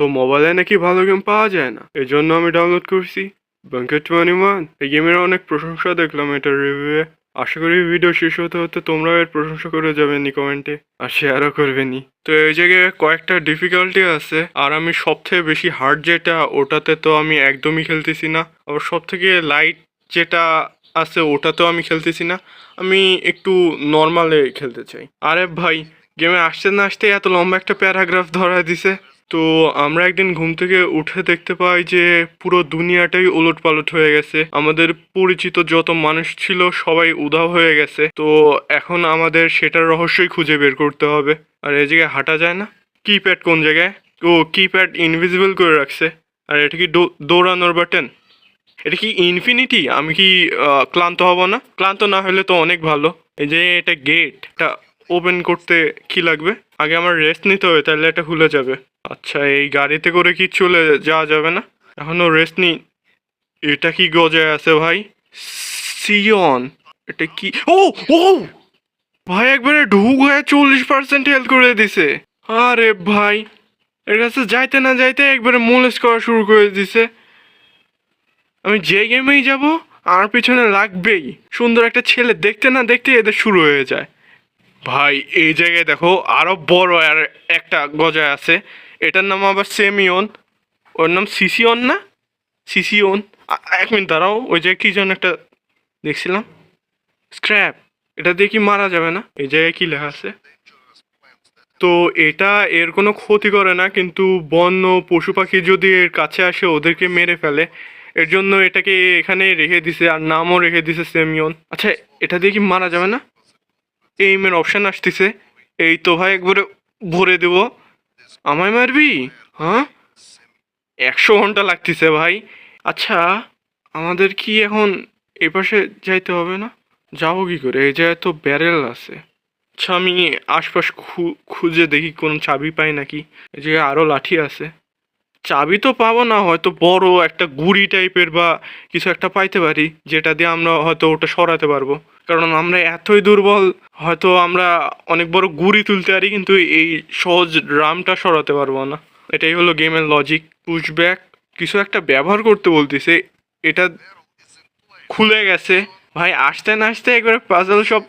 তো মোবাইলে নাকি ভালো গেম পাওয়া যায় না। এই জন্য আমি ডাউনলোড করছি। ব্যাঙ্কেট টোয়েন্টি ওয়ান এই গেমের অনেক প্রশংসা দেখলাম এটার রিভিউয়ে আশা করি ভিডিও শেষ হতে হতে তোমরাও এর প্রশংসা করে যাবেনি কমেন্টে আর শেয়ারও করবেনি তো এই জায়গায় কয়েকটা ডিফিকাল্টি আছে, আর আমি সবথেকে বেশি হার্ড যেটা, ওটাতে তো আমি একদমই খেলতেছি না। আবার সব থেকে লাইট যেটা আছে, ওটাতেও আমি খেলতেছি না। আমি একটু নর্মালে খেলতে চাই। আরে ভাই গেমে আসতে না আসতে এত লম্বা একটা প্যারাগ্রাফ ধরা দিছে। তো আমরা একদিন ঘুম থেকে উঠে দেখতে পাই যে পুরো দুনিয়াটাই ওলট পালট হয়ে গেছে। আমাদের পরিচিত যত মানুষ ছিল সবাই উধাও হয়ে গেছে। তো এখন আমাদের সেটার রহস্যই খুঁজে বের করতে হবে। আর এই জায়গায় হাঁটা যায় না? কিপ্যাড কোন জায়গায়? ও, কিপ্যাড ইনভিজিবল করে রাখছে। আর এটা কি দৌড়ানোর বাটন? এটা কি ইনফিনিটি? আমি কি ক্লান্ত হব না? ক্লান্ত না হলে তো অনেক ভালো। এই যে এটা গেট, এটা ওপেন করতে কি লাগবে? আগে আমার রেস্ট নিতে হবে, তাহলে এটা খুলে যাবে। আচ্ছা এই গাড়িতে করে কি চলে যাওয়া যাবে না? এখনও রেস্ট নি এটা কি গজায় আছে ভাই? সিয়ন, এটা কি? ও ও! ভাই, একবারে ঢুক হয়ে চল্লিশ পার্সেন্ট হেল্প করে দিছে। আরে ভাই, এর কাছে যাইতে না যাইতে একবারে মোলেস করা শুরু করে দিছে। আমি যে গেমেই যাব আর পিছনে লাগবেই। সুন্দর একটা ছেলে দেখতে না দেখতে এদের শুরু হয়ে যায়। ভাই, এই জায়গায় দেখো, আরও বড় আর একটা গজায় আছে। এটার নাম আবার সেমিয়ন, ওর নাম সিসিয়ন না? সিসিয়ন। আ- এক মিনিট দাঁড়াও, ওই জায়গায় কী যেন একটা দেখছিলাম। স্ক্র্যাপ, এটা দিয়ে কি মারা যাবে না? এই জায়গায় কি লেখা আছে? তো এটা এর কোনো ক্ষতি করে না, কিন্তু বন্য পশু পাখি যদি এর কাছে আসে, ওদেরকে মেরে ফেলে। এর জন্য এটাকে এখানে রেখে দিছে, আর নামও রেখে দিছে সেমিয়ন। আচ্ছা এটা দিয়ে কি মারা যাবে না? এইমের অপশান আসতেছে। এই তো ভাই একবারে ভরে দেব। আমায় মারবি? হ্যাঁ? একশো ঘণ্টা লাগতেছে ভাই। আচ্ছা আমাদের কি এখন এই পাশে যাইতে হবে না? যাব কি করে? এই জায়গায় তো ব্যারেল আছে। আচ্ছা আমি আশপাশ খুঁজে দেখি, কোনো চাবি পাই নাকি? এই জায়গায় আরও লাঠি আছে। চাবি তো পাবো না, হয়তো বড় একটা গুড়ি টাইপের বা কিছু একটা পাইতে পারি, যেটা দিয়ে আমরা হয়তো ওটা সরাতে পারব। কারণ আমরা এতই দুর্বল, হয়তো আমরা অনেক বড় গুড়ি তুলতে পারি, কিন্তু এই সহজ ড্রামটা সরাতে পারব না। এটাই হলো গেমের লজিক পুশব্যাক কিছু একটা ব্যবহার করতে বলতেছে, এটা খুলে গেছে। ভাই, আসতে না আসতে একবারে পাজল সব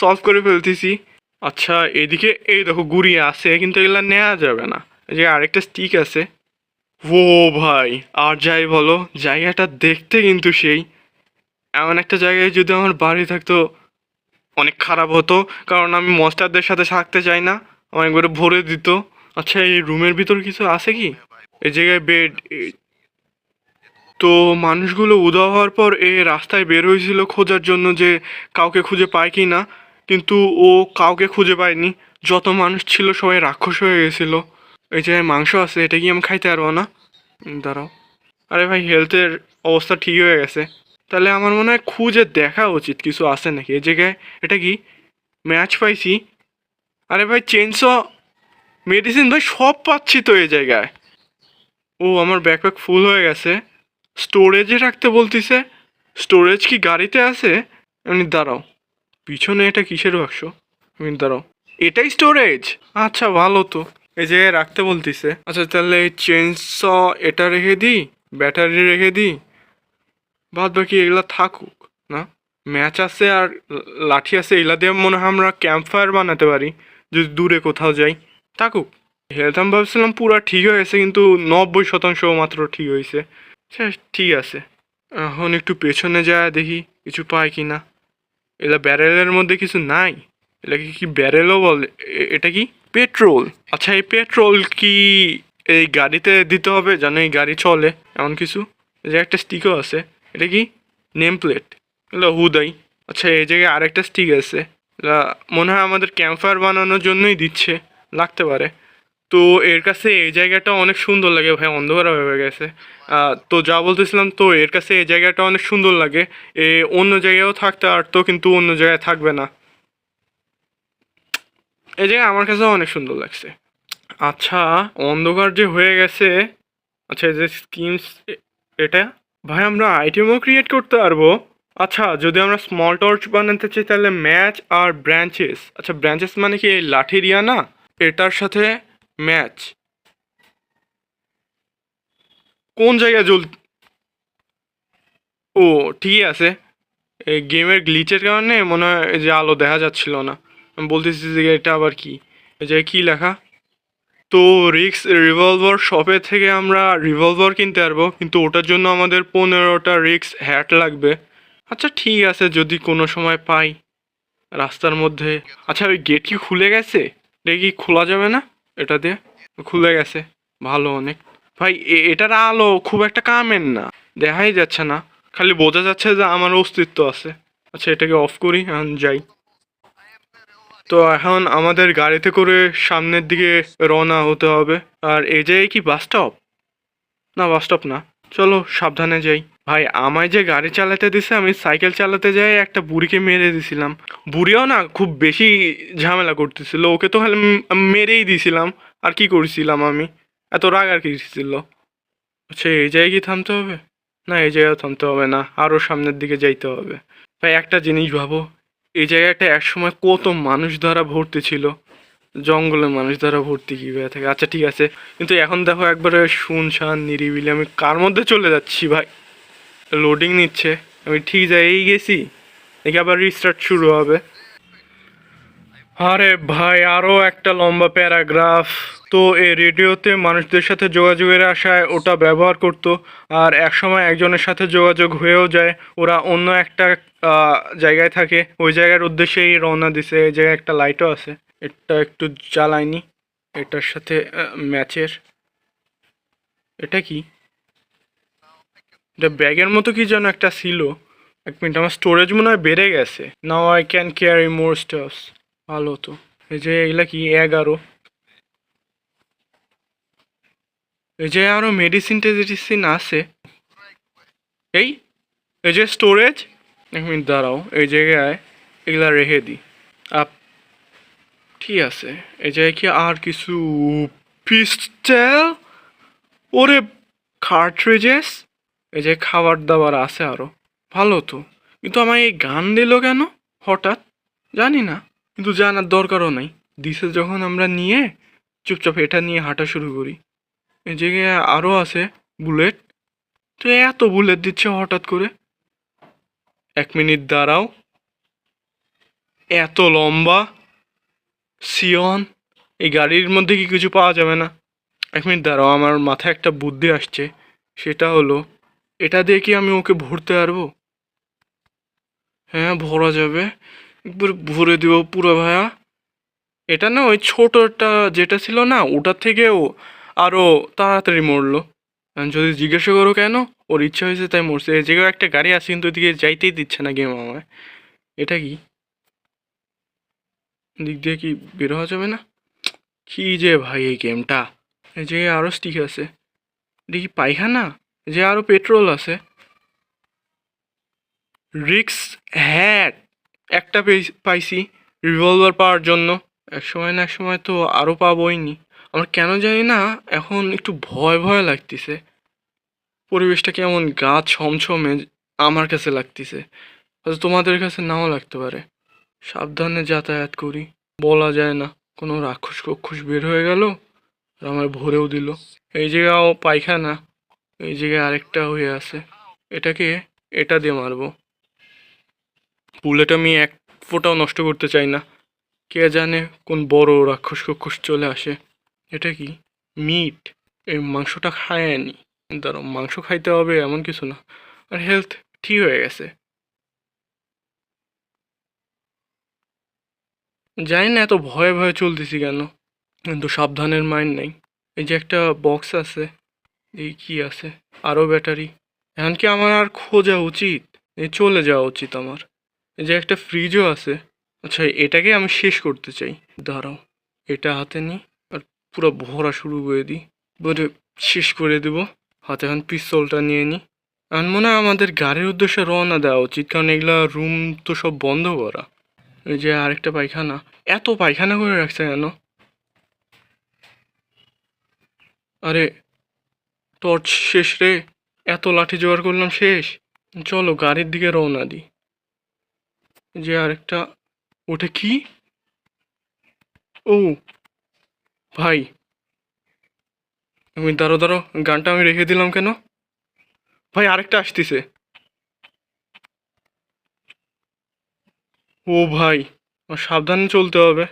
সলভ করে ফেলতেছি। আচ্ছা এদিকে এই দেখো গুড়ি আছে, কিন্তু এগুলো নেওয়া যাবে না। এই যে আরেকটা স্টিক আছে। ও ভাই, আর যাই বলো, জায়গাটা দেখতে কিন্তু সেই। এমন একটা জায়গায় যদি আমার বাড়ি থাকতো, অনেক খারাপ হতো। কারণ আমি মস্টারদের সাথে থাকতে চাই না। আমার ভরে দিত। আচ্ছা এই রুমের ভিতর কিছু আছে কি? এই জায়গায় বেড তো মানুষগুলো উদা হওয়ার পর এ রাস্তায় বের হয়েছিল খোঁজার জন্য যে কাউকে খুঁজে পায় কি না। কিন্তু ও কাউকে খুঁজে পায়নি। যত মানুষ ছিল সবাই রাক্ষস হয়ে গেছিল। এই জায়গায় মাংস আছে, এটা কি আমি খাইতে পারব না? দাঁড়াও। আরে ভাই হেলথের অবস্থা ঠিক হয়ে গেছে। তাহলে আমার মনে হয় খুঁজে দেখা উচিত, কিছু আছে নাকি? এই জায়গায় এটা কি? ম্যাচ পাইছি। আরে ভাই চেঞ্জ মেডিসিন ভাই, সব পাচ্ছি তো এই জায়গায়। ও, আমার ব্যাকপ্যাক ফুল হয়ে গেছে। স্টোরেজে রাখতে বলতিছে। স্টোরেজ কি গাড়িতে আছে? এমনি দাঁড়াও। পিছনে এটা কিসের বাক্স? এমনি দাঁড়াও। এটাই স্টোরেজ আচ্ছা ভালো তো। এই জায়গায় রাখতে বলতিছে। আচ্ছা তাহলে চেঞ্জ এটা রেখে দিই? ব্যাটারি রেখে দিই? বাদ বাকি এগুলা থাকুক, না? ম্যাচ আছে আর লাঠি আছে, এগুলা দিয়ে মনে হয় আমরা ক্যাম্প ফায়ার বানাতে পারি, যদি দূরে কোথাও যাই। থাকুক। হেলথ আমি ভাবছিলাম পুরা ঠিক হয়ে গেছে, কিন্তু নব্বই শতাংশ মাত্র ঠিক হয়েছে। ঠিক আছে। এখন একটু পেছনে যায় দেখি কিছু পাই কি না। এলা ব্যারেলের মধ্যে কিছু নাই? এটাকে কি ব্যারেলও বলে? এটা কি? পেট্রোল আচ্ছা এই পেট্রোল কি এই গাড়িতে দিতে হবে জানো এই গাড়ি চলে? এমন কিছু? যে একটা স্টিকও আছে। এটা কি? নেম প্লেট এগুলো হুদাই। আচ্ছা এই জায়গায় আরেকটা স্টিক আছে। মনে হয় আমাদের ক্যাম্পফায়ার বানানোর জন্যই দিচ্ছে। লাগতে পারে। তো এর কাছে এই জায়গাটা অনেক সুন্দর লাগে ভাই, অন্ধকার হয়ে গেছে। তো যা বলতেছিলাম, তো এর কাছে এই জায়গাটা অনেক সুন্দর লাগে। এ, অন্য জায়গায়ও থাকতে পারতো, কিন্তু অন্য জায়গায় থাকবে না। এই জায়গা আমার কাছে অনেক সুন্দর লাগছে। আচ্ছা অন্ধকার যে হয়ে গেছে আচ্ছা এই যে স্কিমস এটা? ভাই, আমরা আইটেমও ক্রিয়েট করতে পারব। আচ্ছা যদি আমরা স্মল টর্চ বানাতে চাই, তাহলে ম্যাচ আর ব্রাঞ্চেস আচ্ছা ব্রাঞ্চেস মানে কি এই ইয়া না? এটার সাথে ম্যাচ কোন জায়গায় জ্বল ও, ঠিকই আছে। এই গেমের গ্লিচের কারণে মনে হয় যে আলো দেখা যাচ্ছিল না। আমি বলতেছি যে এটা আবার কি? এই জায়গায় কী লেখা? তো রিক্স রিভলভার শপে থেকে আমরা রিভলভার কিনতে পারব, কিন্তু ওটার জন্য আমাদের পনেরোটা রিক্স হ্যাট লাগবে। আচ্ছা ঠিক আছে, যদি কোনো সময় পাই রাস্তার মধ্যে। আচ্ছা ওই গেট কি খুলে গেছে? এটা কি খোলা যাবে না? এটা দিয়ে? খুলে গেছে। ভালো অনেক। ভাই এটার আলো খুব একটা কামেন না। দেখাই যাচ্ছে না। খালি বোঝা যাচ্ছে যে আমার অস্তিত্ব আছে। আচ্ছা এটাকে অফ করি যাই। তো এখন আমাদের গাড়িতে করে সামনের দিকে রওনা হতে হবে। আর এই জায়গায় কি বাস স্টপ না বাস স্টপ না। চলো, সাবধানে যাই। ভাই, আমায় যে গাড়ি চালাতে দিছে, আমি সাইকেল চালাতে যাই, একটা বুড়িকে মেরে দিছিলাম। বুড়িও না, খুব বেশি ঝামেলা করতেছিল। ওকে তো খালি মেরেই দিছিলাম। আর কি করছিলাম আমি? এত রাগ আর কি ছিল? আচ্ছা এই জায়গায় কি থামতে হবে? না, এই জায়গায় থামতে হবে না। আরও সামনের দিকে যাইতে হবে। ভাই, একটা জিনিস ভাবো। এই জায়গাটা একসময় কত মানুষ দ্বারা ভর্তি ছিল? জঙ্গলের মানুষ দ্বারা ভর্তি কি হয়ে থাকে? আচ্ছা ঠিক আছে। কিন্তু এখন দেখো একবারে শুনশান, নিরিবিলি, আমি কার মধ্যে চলে যাচ্ছি ভাই? লোডিং নিচ্ছে। আমি ঠিক জায়গায় গেছি। দেখি আবার রিস্টার্ট শুরু হবে। আরে ভাই আরও একটা লম্বা প্যারাগ্রাফ। তো এই রেডিওতে মানুষদের সাথে যোগাযোগের আশায় ওটা ব্যবহার করতো। আর একসময় একজনের সাথে যোগাযোগ হয়েও যায়, ওরা অন্য একটা জায়গায় থাকে। ওই জায়গার উদ্দেশ্যেই রওনা দিছে, এই জায়গায় একটা লাইটও আছে। এটা একটু জ্বালায়নি। এটার সাথে ম্যাচের। এটা কি? এটা ব্যাগের মতো কি যেন একটা ছিল। এক মিনিট, আমার স্টোরেজ মনে হয় বেড়ে গেছে। Now I can carry more staffs ভালো তো। এই যে এগুলা কি? এগারো। এই যে আরও মেডিসিন টেডিসিন আছে। এই এই যে স্টোরেজ এক মিনিট দাঁড়াও, এই জায়গায় এগুলা রেখে দিই আপ, ঠিক আছে, এই জায়গায় কি আর কিছু? পিস্টেল ওরে কার্ট্রিজেস এই যে খাবার দাবার আছে আরও ভালো তো। কিন্তু আমায় এই গান দিল কেন? হঠাৎ? জানি না। কিন্তু জানার দরকারও নাই। দিছে যখন আমরা নিয়ে, চুপচাপ এটা নিয়ে হাঁটা শুরু করি। জায়গায় আরও আছে বুলেট। তো এত বুলেট দিচ্ছে হঠাৎ করে। এক মিনিট দাঁড়াও। এত লম্বা। সিয়ন, এই গাড়ির মধ্যে কি কিছু পাওয়া যাবে না? এক মিনিট দাঁড়াও, আমার মাথায় একটা বুদ্ধি আসছে। সেটা হলো, এটা দিয়ে কি আমি ওকে ভরতে পারব? হ্যাঁ ভরা যাবে। একবার ভরে দিব পুরো ভায়া। এটা না ওই ছোটটা যেটা ছিল না ওটার থেকেও আরও তাড়াতাড়ি মরলো। যদি জিজ্ঞাসা করো কেন? ওর ইচ্ছা হয়েছে তাই মরছে। এই জায়গায় একটা গাড়ি আছে, কিন্তু ওদিকে যাইতেই দিচ্ছে না গেম আমায়। এটা কি? দিক দিয়ে কি বের হওয়া যাবে না? কি যে ভাই এই গেমটা এই যে আরও স্টিক আছে। দেখি পায়খানা? যে আরও পেট্রোল আছে। রিক্স হ্যাট একটা পেয়েছি- পাইছি। রিভলভার পাওয়ার জন্য। এক সময় না এক সময় তো আরও পাবোই নি আমার কেন জানি না এখন একটু ভয় ভয় লাগতেছে। পরিবেশটা কেমন গা ছমছমে আমার কাছে লাগতেছে। হয়তো তোমাদের কাছে নাও লাগতে পারে। সাবধানে যাতায়াত করি। বলা যায় না, কোনো রাক্ষস কক্ষস বের হয়ে গেল আর আমার ভরেও দিল। এই জায়গাও পায়খানা, এই জায়গায় আরেকটা হয়ে আছে। এটাকে এটা দিয়ে মারবো। বুলেট আমি এক ফোঁটাও নষ্ট করতে চাই না। কে জানে কোন বড় রাক্ষস কক্ষস চলে আসে। এটা কি? মিট এই মাংসটা খায় নি। দাঁড়াও, মাংস খাইতে হবে এমন কিছু না। আর হেলথ ঠিক হয়ে গেছে। জানি না এত ভয়ে ভয়ে চলতেছি কেন। কিন্তু সাবধানের মাইন্ড নেই। এই যে একটা বক্স আছে, এই কি আছে? আরও ব্যাটারি এখন কি আমার আর খোঁজা উচিত? এই চলে যাওয়া উচিত আমার। এই যে একটা ফ্রিজও আছে। আচ্ছা এটাকে আমি শেষ করতে চাই। দাঁড়াও, এটা হাতে নিই। পুরো ভরা শুরু করে দিই। বলে শেষ করে দেব। হাতে এখন পিস্তলটা নিয়ে নিই। এখন মনে হয় আমাদের গাড়ির উদ্দেশ্যে রওনা দেওয়া উচিত, কারণ এগুলা রুম তো সব বন্ধ করা। এই যে আরেকটা পায়খানা। এত পায়খানা করে রাখছে কেন? আরে, টর্চ শেষ রে। এত লাঠি জোগাড় করলাম শেষ। চলো গাড়ির দিকে রওনা দিই। যে আরেকটা। ওটা কি? ও ভাই, আমি দাঁড়ো দাঁড়ো, গানটা আমি রেখে দিলাম কেন? ভাই, আরেকটা আসতেছে। ও ভাই সাবধানে চলতে হবে।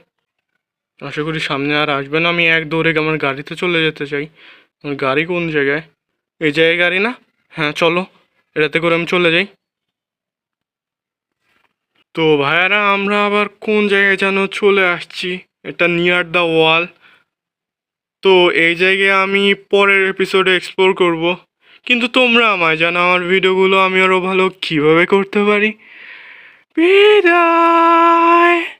আশা করি সামনে আর আসবে না। আমি এক দৌড়ে আমার গাড়িতে চলে যেতে চাই। আমার গাড়ি কোন জায়গায়? এই জায়গায় গাড়ি না? হ্যাঁ চলো, এটাতে করে আমি চলে যাই। তো ভাইয়ারা, আমরা আবার কোন জায়গায় যেন চলে আসছি? এটা নিয়ার দ্য ওয়াল তো এই জায়গায় আমি পরের এপিসোডে এক্সপ্লোর করব। কিন্তু তোমরা আমায় জানো, আমার ভিডিওগুলো আমি আরও ভালো কীভাবে করতে পারি? বিদায়!